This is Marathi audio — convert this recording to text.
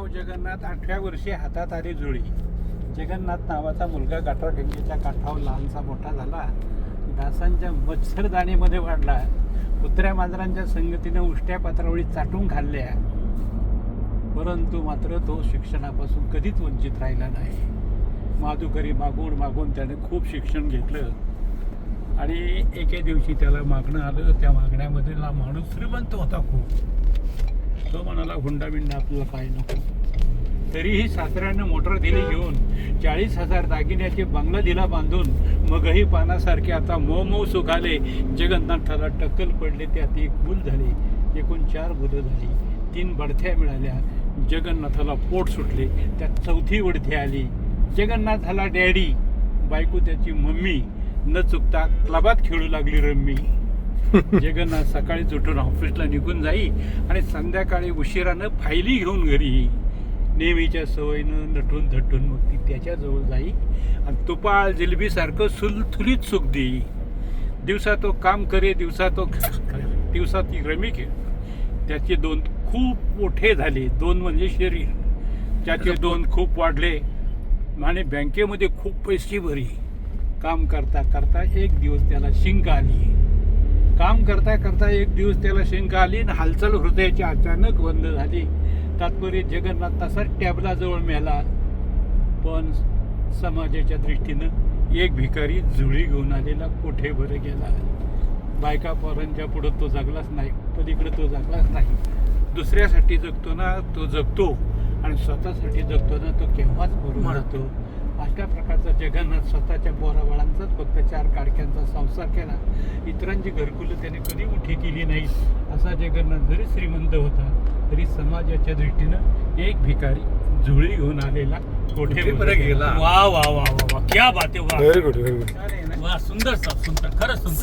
नाव जगन्नाथ आठव्या वर्षी हातात आली जुळी जगन्नाथ नावाचा मुलगा गंगेच्या काठावर लहानसा मोठा झाला. डासांच्या मच्छरदाणीमध्ये वाढला. कुत्र्या मांजरांच्या संगतीनं उष्ट्या पात्रावळी चाटून खाल्ल्या. परंतु मात्र तो शिक्षणापासून कधीच वंचित राहिला नाही. माधुकरी मागून मागून त्याने खूप शिक्षण घेतलं. आणि एके दिवशी त्याला मागणं आलं. त्या मागण्यामध्ये माणूस श्रीमंत होता खूप. तो म्हणाला हुंडा बिंडा आपल्याला काय नको. तरीही सासऱ्यानं मोटर दिली घेऊन चाळीस हजार दागिन्याचे बंगला दिला बांधून मगही पानासारखे आता मऊ मऊ सुखाले जगन्नाथाला टक्कल पडले त्यात एक मूल झाले एकूण चार मुलं झाली. तीन बडथ्या मिळाल्या जगन्नाथाला पोट सुटले त्यात चौथी वडथी आली. जगन्नाथाला डॅडी बायको त्याची मम्मी न चुकता क्लबात खेळू लागली रम्मी. जगन्नाथ सकाळीच उठून ऑफिसला निघून जाई आणि संध्याकाळी उशिरानं फायली घेऊन घरी नेहमीच्या सवयीनं नटून थटून मग ती त्याच्याजवळ जाई आणि तुपाळ जिलबीसारखं सुलथुलीत सुख देई. दिवसा तो काम करे दिवसा तो दिवसा ती रमी खेळ. त्याचे दोन खूप मोठे झाले. दोन म्हणजे शरीर. त्याचे दोन खूप वाढले आणि बँकेमध्ये खूप पैसे भरी. काम करता करता एक दिवस त्याला शिंक आली. काम करता करता एक दिवस त्याला शिंक आली आणि हालचाल हृदयाची अचानक बंद झाली. तात्पर्य जगन्नाथ तसाच टॅबलाजवळ मेला. पण समाजाच्या दृष्टीनं एक भिकारी जुळी घेऊन आलेला कुठे बरं गेला? बायका पोरांच्या पुढं तो जगलाच नाही. पलीकडे तो जगलाच नाही. दुसऱ्यासाठी जगतो ना तो जगतो. आणि स्वतःसाठी जगतो ना तो केव्हाच मरतो. राहतो अशा प्रकारचा जगन्नाथ स्वतःच्या पोराबाळांचाच फक्त चार काडक्यांचा संसार केला. इतरांची घरकुलं त्याने कधी उठी केली नाही. असा जगन्नाथ जरी श्रीमंत होता तरी समाजाच्या दृष्टीनं एक भिकारी जुळी घेऊन आलेला कोठे गेला? वा वा वा वा वा. क्या बात आहे वा. सुंदर सर सुंदर खरंच सुंदर.